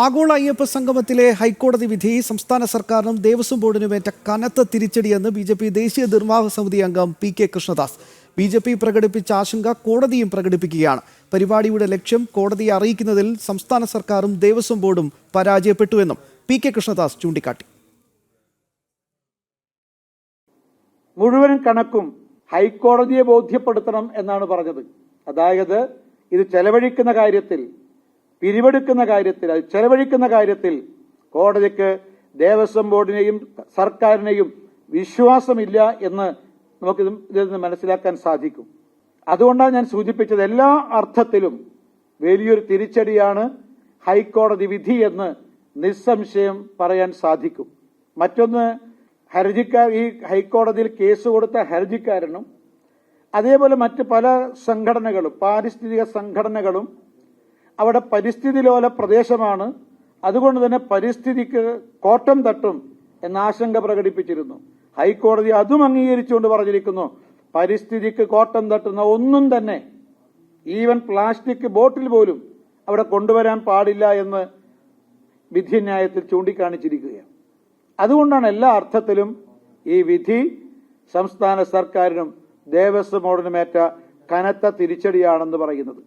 ആഗോള അയ്യപ്പ സംഗമത്തിലെ ഹൈക്കോടതി വിധി സംസ്ഥാന സർക്കാരിനും ദേവസ്വം ബോർഡിനുമേറ്റ കനത്ത തിരിച്ചടിയെന്ന് ബി ജെ പി ദേശീയ നിർവാഹക സമിതി അംഗം P K Krishnadas. B J P പ്രകടിപ്പിച്ച ആശങ്ക കോടതിയും പ്രകടിപ്പിക്കുകയാണ്. പരിപാടിയുടെ ലക്ഷ്യം കോടതിയെ അറിയിക്കുന്നതിൽ സംസ്ഥാന സർക്കാരും ദേവസ്വം ബോർഡും പരാജയപ്പെട്ടുവെന്നും പി കെ കൃഷ്ണദാസ് ചൂണ്ടിക്കാട്ടി. മുഴുവൻ കണക്കും ഹൈക്കോടതിയെ ബോധ്യപ്പെടുത്തണം എന്നാണ് പറഞ്ഞത്. അതായത് ഇത് ചെലവഴിക്കുന്ന കാര്യത്തിൽ പിരിവെടുക്കുന്ന കാര്യത്തിൽ അത് ചെലവഴിക്കുന്ന കാര്യത്തിൽ കോടതിക്ക് ദേവസ്വം ബോർഡിനെയും സർക്കാരിനെയും വിശ്വാസമില്ല എന്ന് നമുക്ക് ഇത് ഇതിൽ നിന്ന് മനസ്സിലാക്കാൻ സാധിക്കും. അതുകൊണ്ടാണ് ഞാൻ സൂചിപ്പിച്ചത് എല്ലാ അർത്ഥത്തിലും വലിയൊരു തിരിച്ചടിയാണ് ഹൈക്കോടതി വിധി എന്ന് നിസ്സംശയം പറയാൻ സാധിക്കും. മറ്റൊന്ന് ഹർജിക്കാർ ഈ ഹൈക്കോടതിയിൽ കേസ് കൊടുത്ത ഹർജിക്കാരനും അതേപോലെ മറ്റ് പല സംഘടനകളും പാരിസ്ഥിതിക സംഘടനകളും അവിടെ പരിസ്ഥിതി ലോല പ്രദേശമാണ്. അതുകൊണ്ട് തന്നെ പരിസ്ഥിതിക്ക് കോട്ടം തട്ടും എന്ന ആശങ്ക പ്രകടിപ്പിച്ചിരുന്നു. ഹൈക്കോടതി അതും അംഗീകരിച്ചുകൊണ്ട് പറഞ്ഞിരിക്കുന്നു പരിസ്ഥിതിക്ക് കോട്ടം തട്ടുന്ന ഒന്നും തന്നെ ഈവൻ പ്ലാസ്റ്റിക് ബോട്ടിൽ പോലും അവിടെ കൊണ്ടുവരാൻ പാടില്ല എന്ന് വിധിന്യായത്തിൽ ചൂണ്ടിക്കാണിച്ചിരിക്കുകയാണ്. അതുകൊണ്ടാണ് എല്ലാ അർത്ഥത്തിലും ഈ വിധി സംസ്ഥാന സർക്കാരിനും ദേവസ്വം ബോർഡിനുമേറ്റ കനത്ത തിരിച്ചടിയാണെന്ന് പറയുന്നത്.